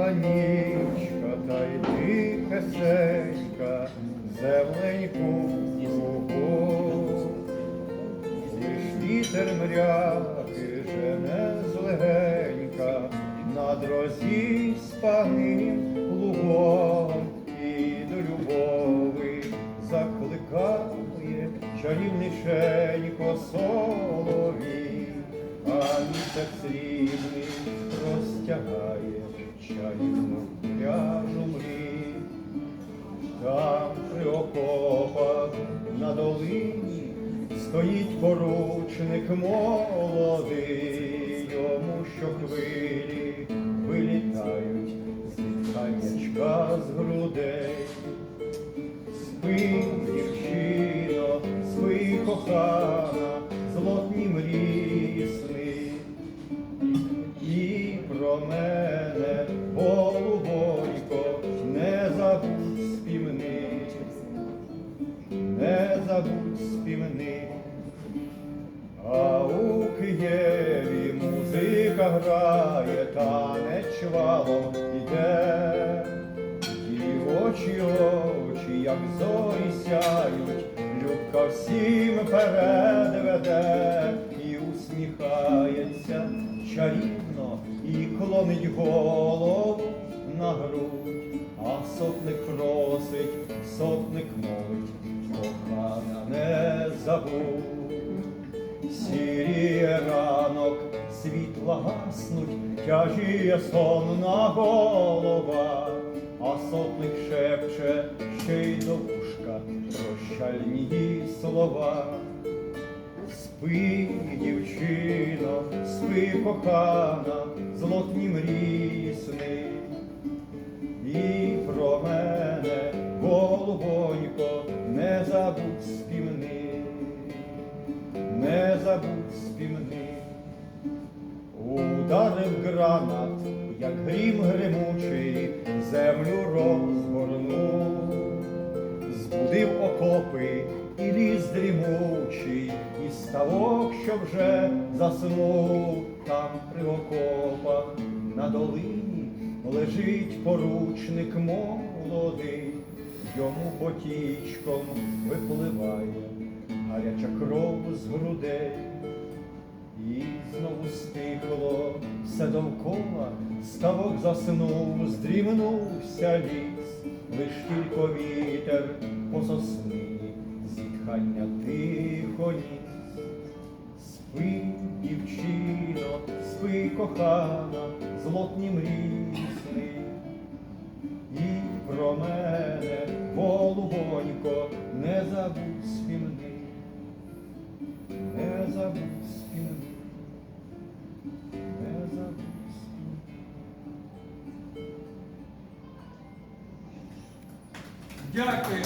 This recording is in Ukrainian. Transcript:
Біла та й тихесенька, земленьку кругом. Лиш вітер мряки жене злегенька, на дорозі спаним лугом і до любови закликає чарівниченько соловій, а місяць срібний розтягає чарівну пряжу мрій. Там при окопах на долині стоїть поручник молодий, йому що хвилі вилітають з диханячка з грудей. Спи, дівчино, спи, кохана, злотні мрії грає, танець валом іде. І очі, очі, як зорі сяють, Любка всім перед веде і усміхається чарівно і клонить голову на грудь, а сотник просить, сотник молить, кохана не забудь. Сіріє ранок, світла гаснуть, тяжіє сонна голова, а сотник шепче ще й до вушка прощальні слова. Спи, дівчино, спи, кохана, злотні мрії сни. І про мене, голубонько, не забудь не забудь співни. Ударив гранат, як грім гримучий, землю розгорнув, збудив окопи і ліс дрімучий, і ставок, що вже заснув, там при окопах на долині лежить поручник молодий, йому потічком випливає грудей, і знову стихло все довкола, ставок заснув, здрімнувся ліс, лиш тільки вітер по соснині, зітхання тихо ніс. Спи, дівчино, спи, кохана, злотні мрії сни. І про мене, голубонько, не забудь співни, не забудь співни, не забудь співни. Дякую.